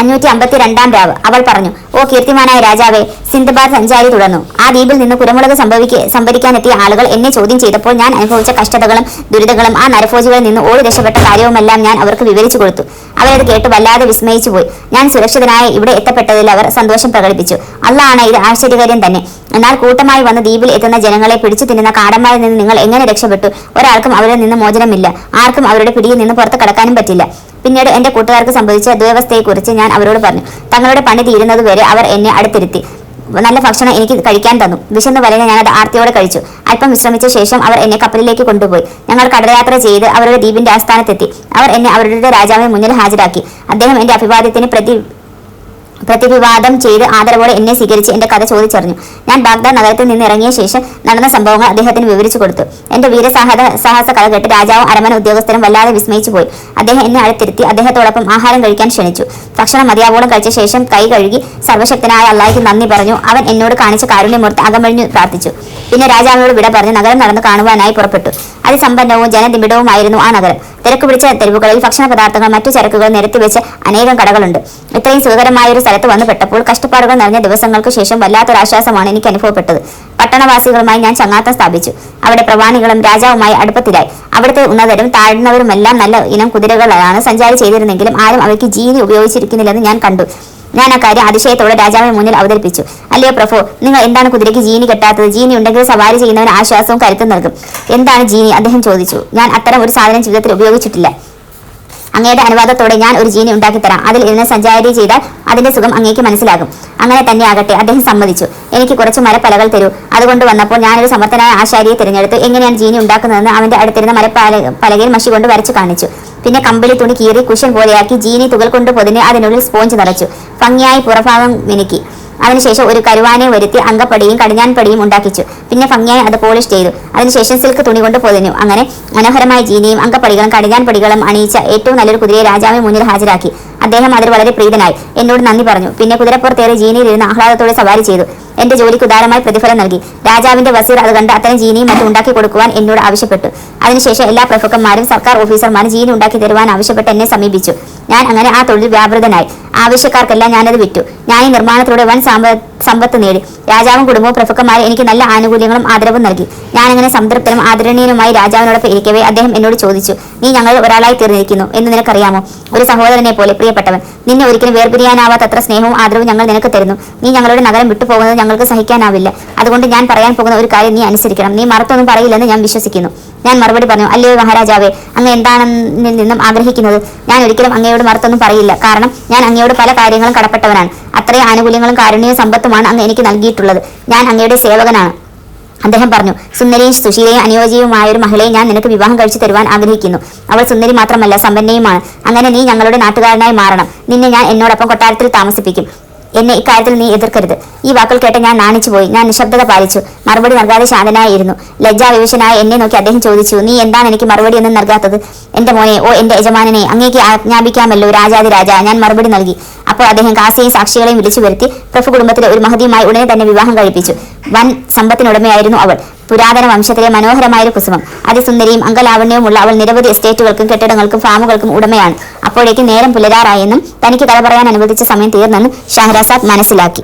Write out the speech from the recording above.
അഞ്ഞൂറ്റി അമ്പത്തി രണ്ടാം രാവ്. അവൾ പറഞ്ഞു ഓ കീർത്തിമാനായ രാജാവേ സിന്ധബാദ് സഞ്ചാരി തുടർന്നു. ആ ദ്വീപിൽ നിന്ന് കുരുമുളക് സംഭവിക്ക സംഭരിക്കാനെത്തിയ ആളുകൾ എന്നെ ചോദ്യം ചെയ്തപ്പോൾ ഞാൻ അനുഭവിച്ച കഷ്ടതകളും ദുരിതങ്ങളും ആ നരഫോജികളിൽ നിന്ന് ഓടി രക്ഷപ്പെട്ട കാര്യവുമെല്ലാം ഞാൻ അവർക്ക് വിവരിച്ചു കൊടുത്തു. അവരത് കേട്ട് വല്ലാതെ വിസ്മയിച്ചു പോയി. ഞാൻ സുരക്ഷിതനായ ഇവിടെ എത്തപ്പെട്ടതിൽ അവർ സന്തോഷം പ്രകടിപ്പിച്ചു. അള്ളാണ് ഇത് ആശ്ചര്യകാര്യം തന്നെ. എന്നാൽ കൂട്ടമായി വന്ന് ദ്വീപിൽ എത്തുന്ന ജനങ്ങളെ പിടിച്ചു തിന്നുന്ന കാടന്മാരിൽ നിന്ന് നിങ്ങൾ എങ്ങനെ രക്ഷപ്പെട്ടു? ഒരാൾക്കും അവരിൽ നിന്ന് മോചനമില്ല. ആർക്കും അവരുടെ പിടിയിൽ നിന്ന് പുറത്ത് കടക്കാനും പറ്റില്ല. പിന്നീട് എന്റെ കൂട്ടുകാർക്ക് സംഭവിച്ച ദുരവസ്ഥയെക്കുറിച്ച് ഞാൻ അവരോട് പറഞ്ഞു. തങ്ങളുടെ പണി തീരുന്നത് വരെ അവർ എന്നെ അടുത്തിരുത്തി. നല്ല ഭക്ഷണം എനിക്ക് കഴിക്കാൻ തന്നു. വിശന്ന് വലഞ്ഞ അത് ആർത്തിയോടെ കഴിച്ചു. അല്പം വിശ്രമിച്ച ശേഷം അവർ എന്നെ കപ്പലിലേക്ക് കൊണ്ടുപോയി. ഞങ്ങൾ കടലയാത്ര ചെയ്ത് അവരുടെ ദ്വീപിന്റെ ആസ്ഥാനത്തെത്തി. അവർ എന്നെ അവരുടെ രാജാവിന് മുന്നിൽ ഹാജരാക്കി. അദ്ദേഹം എന്റെ അഭിവാദ്യത്തിന് പ്രതി പ്രതിവിവാദം ചെയ്ത് ആദരവോടെ എന്നെ സ്വീകരിച്ച് എന്റെ കഥ ചോദിച്ചറിഞ്ഞു. ഞാൻ ബാഗ്ദാദ് നഗരത്തിൽ നിന്ന് ഇറങ്ങിയ ശേഷം നടന്ന സംഭവങ്ങൾ അദ്ദേഹത്തിന് വിവരിച്ചു കൊടുത്തു. എന്റെ വീരസാഹസ സാഹസ കഥ കേട്ട് രാജാവും അരമന ഉദ്യോഗസ്ഥരും വല്ലാതെ വിസ്മയിച്ചു പോയി. അദ്ദേഹം എന്നെ അടുത്തിരുത്തി അദ്ദേഹത്തോടൊപ്പം ആഹാരം കഴിക്കാൻ ക്ഷണിച്ചു. ഭക്ഷണം മതിയാവോളം കഴിച്ച ശേഷം കൈ കഴുകി സർവശക്തനായ അള്ളാഹിക്ക് നന്ദി പറഞ്ഞു. അവൻ എന്നോട് കാണിച്ച കാരുണ്യമൂർത്തി അകമഴിഞ്ഞു പ്രാർത്ഥിച്ചു. പിന്നെ രാജാവിനോട് വിട പറഞ്ഞ് നഗരം നടന്ന് കാണുവാനായി പുറപ്പെട്ടു. അതിസമ്പന്നവും ജനനിബിഡവുമായിരുന്നു ആ നഗരം. തിരക്ക് പിടിച്ച തെരുവുകളിൽ ഭക്ഷണ പദാർത്ഥങ്ങൾ മറ്റു ചരക്കുകൾ നിരത്തിവെച്ച് അനേകം കടകളുണ്ട്. ഇത്രയും സുഖകരമായ ഒരു സ്ഥലത്ത് വന്നുപെട്ടപ്പോൾ കഷ്ടപ്പാടുകൾ നിറഞ്ഞ ദിവസങ്ങൾക്ക് ശേഷം വല്ലാത്തൊരാശ്വാസമാണ് എനിക്ക് അനുഭവപ്പെട്ടത്. പട്ടണവാസികളുമായി ഞാൻ ചങ്ങാത്തം സ്ഥാപിച്ചു. അവിടെ പ്രവാണികളും രാജാവുമായി അടുപ്പത്തിലായി. അവിടുത്തെ ഉന്നതരും താഴ്ന്നവരുമെല്ലാം നല്ല ഇനം കുതിരകളാണ് സഞ്ചാരി ചെയ്തിരുന്നെങ്കിലും ആരും അവയ്ക്ക് ജീവി ഉപയോഗിച്ചിരിക്കുന്നില്ലെന്ന് ഞാൻ കണ്ടു. ഞാൻ ആ കാര്യം അതിശയത്തോടെ രാജാവിന് മുന്നിൽ അവതരിപ്പിച്ചു. അല്ലയോ പ്രഭു നിങ്ങൾ എന്താണ് കുതിരയ്ക്ക് ജീനി കെട്ടാത്തത്? ജീനി ഉണ്ടെങ്കിൽ സവാരി ചെയ്യുന്നവന് ആശ്വാസവും കരുത്തും നൽകും. എന്താണ് ജീനി? അദ്ദേഹം ചോദിച്ചു. ഞാൻ അത്തരം ഒരു സാധനം ജീവിതത്തിൽ ഉപയോഗിച്ചിട്ടില്ല. അങ്ങയുടെ അനുവാദത്തോടെ ഞാൻ ഒരു ജീനി ഉണ്ടാക്കി തരാം. അതിൽ ഇരുന്ന് സഞ്ചാരി ചെയ്താൽ അതിന്റെ സുഖം അങ്ങേക്ക് മനസ്സിലാകും. അങ്ങനെ തന്നെ ആകട്ടെ അദ്ദേഹം സമ്മതിച്ചു. എനിക്ക് കുറച്ച് മരപ്പലകൾ തരൂ. അതുകൊണ്ട് വന്നപ്പോൾ ഞാനൊരു സമർത്ഥനായ ആശാരിയെ തിരഞ്ഞെടുത്ത് എങ്ങനെയാണ് ജീനി ഉണ്ടാക്കുന്നതെന്ന് അവന്റെ അടുത്തിരുന്ന മരപ്പല പലകയിൽ മഷി കൊണ്ട് വരച്ചു കാണിച്ചു. പിന്നെ കമ്പിളി തുണി കീറി കുഷൻ പോലെയാക്കി ജീനി തുകൽ കൊണ്ട് പൊതിഞ്ഞ് അതിനുള്ളിൽ സ്പോഞ്ച് നിറച്ചു. ഭംഗിയായി പുറഭാഗം മിനുക്കി. അതിനുശേഷം ഒരു കരുവാനെ വരുത്തി അങ്കപ്പടിയും കടിഞ്ഞാൻപടിയും ഉണ്ടാക്കിച്ചു. പിന്നെ ഭംഗിയായി അത് പോളിഷ് ചെയ്തു. അതിനുശേഷം സിൽക്ക് തുണി കൊണ്ട് പൊതിഞ്ഞു. അങ്ങനെ മനോഹരമായ ജീനിയും അങ്കപ്പടികളും കടിഞ്ഞാൻപടികളും അണിയിച്ച ഏറ്റവും നല്ലൊരു കുതിരയെ രാജാവിന് മുന്നിൽ ഹാജരാക്കി. അദ്ദേഹം അതിൽ വളരെ പ്രീതനായി. എന്നോട് നന്ദി പറഞ്ഞു. പിന്നെ കുതിരപ്പുറത്തേറെ ജീനിയിലിരുന്ന് ആഹ്ലാദത്തോടെ സവാരി ചെയ്തു. എന്റെ ജോലിക്ക് ഉദാരമായി പ്രതിഫലം നൽകി. രാജാവിന്റെ വസീർ അത് കണ്ട് അത്തരം ജീനിയും മറ്റും ഉണ്ടാക്കി കൊടുക്കുവാൻ എന്നോട് ആവശ്യപ്പെട്ടു. അതിനുശേഷം എല്ലാ പ്രഭുക്കന്മാരും സർക്കാർ ഓഫീസർമാരും ജീനി ഉണ്ടാക്കി തരുവാൻ ആവശ്യപ്പെട്ട് എന്നെ സമീപിച്ചു. ഞാൻ അങ്ങനെ ആ തൊഴിൽ വ്യാപൃതനായി. ആവശ്യക്കാർക്കെല്ലാം ഞാനത് വിറ്റു. ഞാൻ ഈ നിർമ്മാണത്തിലൂടെ വൻ സാമ്പ സമ്പത്ത് നേടി. രാജാവും കുടുംബവും പ്രഭുക്കന്മാരെ എനിക്ക് നല്ല ആനുകൂല്യങ്ങളും ആദരവും നൽകി. ഞാൻ ഞാനങ്ങനെ സംതൃപ്തനും ആദരണീയനുമായി രാജാവിനോടൊപ്പം ഇരിക്കവേ അദ്ദേഹം എന്നോട് ചോദിച്ചു നീ ഞങ്ങളിൽ ഒരാളായി തീർന്നിരിക്കുന്നു എന്ന് നിനക്കറിയാമോ? ഒരു സഹോദരനെ പോലെ പ്രിയപ്പെട്ടവൻ നിന്നെ ഒരിക്കലും വേർപിരിയാനാവാത്തത്ര സ്നേഹവും ആദരവും ഞങ്ങൾ നിനക്ക് തരുന്നു. നീ ഞങ്ങളുടെ നഗരം വിട്ടുപോകുന്നത് ഞങ്ങൾക്ക് സഹിക്കാനാവില്ല. അതുകൊണ്ട് ഞാൻ പറയാൻ പോകുന്ന ഒരു കാര്യം നീ അനുസരിക്കണം. നീ മറത്തൊന്നും പറയില്ലെന്ന് ഞാൻ വിശ്വസിക്കുന്നു. ഞാൻ മറുപടി പറഞ്ഞു അല്ലയോ മഹാരാജാവേ അങ്ങ് എന്താണെന്നിൽ നിന്നും ആഗ്രഹിക്കുന്നത്? ഞാൻ ഒരിക്കലും അങ്ങയോട് മറുത്തൊന്നും പറയില്ല. കാരണം ഞാൻ അങ്ങയോട് പല കാര്യങ്ങളും കടപ്പെട്ടവനാണ്. അത്രയും ആനുകൂല്യങ്ങളും കാരുണ്യവും സമ്പത്തുമാണ് അങ്ങ് എനിക്ക് നൽകിയിട്ടുള്ളത്. ഞാൻ അങ്ങയുടെ സേവകനാണ്. അദ്ദേഹം പറഞ്ഞു സുന്ദരിയും സുശീലയും അനുയോജ്യവുമായ ഒരു മഹിളയെ ഞാൻ നിനക്ക് വിവാഹം കഴിച്ചു തരുവാൻ ആഗ്രഹിക്കുന്നു. അവൾ സുന്ദരി മാത്രമല്ല സമ്പന്നയുമാണ്. അങ്ങനെ നീ ഞങ്ങളുടെ നാട്ടുകാരനായി മാറണം. നിന്നെ ഞാൻ എന്നോടൊപ്പം കൊട്ടാരത്തിൽ താമസിപ്പിക്കും. എന്നെ ഇക്കാര്യത്തിൽ നീ എതിർക്കരുത്. ഈ വാക്കുകൾ കേട്ട് ഞാൻ നാണിച്ചുപോയി ഞാൻ നിശബ്ദത പാലിച്ചു. മറുപടി നൽകാതെ ശാന്തനായിരുന്നു. ലജ്ജാവിവശനായ എന്നെ നോക്കി അദ്ദേഹം ചോദിച്ചു നീ എന്താണ് എനിക്ക് മറുപടി ഒന്നും നൽകാത്തത്? എന്റെ മോനെ ഓ എന്റെ യജമാനനെ അങ്ങേക്ക് ആജ്ഞാപിക്കാമല്ലോ രാജാതി രാജ. ഞാൻ മറുപടി നൽകി. അപ്പോൾ അദ്ദേഹം കാസയും സാക്ഷികളെയും വിളിച്ചു വരുത്തി പ്രഭു കുടുംബത്തിലെ ഒരു മഹതിയുമായി ഉടനെ തന്നെ വിവാഹം കഴിപ്പിച്ചു. വൻ സമ്പത്തിനുടമയായിരുന്നു അവൾ. പുരാതന വംശത്തിലെ മനോഹരമായ ഒരു കുസുമം. അതിസുന്ദരിയും അംഗലാവണ്യവുമുള്ള അവൾ നിരവധി എസ്റ്റേറ്റുകൾക്കും കെട്ടിടങ്ങൾക്കും ഫാമുകൾക്കും ഉടമയാണ്. അപ്പോഴേക്ക് നേരം പുലരാറായെന്നും തനിക്ക് കഥ പറയാൻ അനുവദിച്ച സമയം തീർന്നെന്നും ഷഹരാസാദ് മനസ്സിലാക്കി.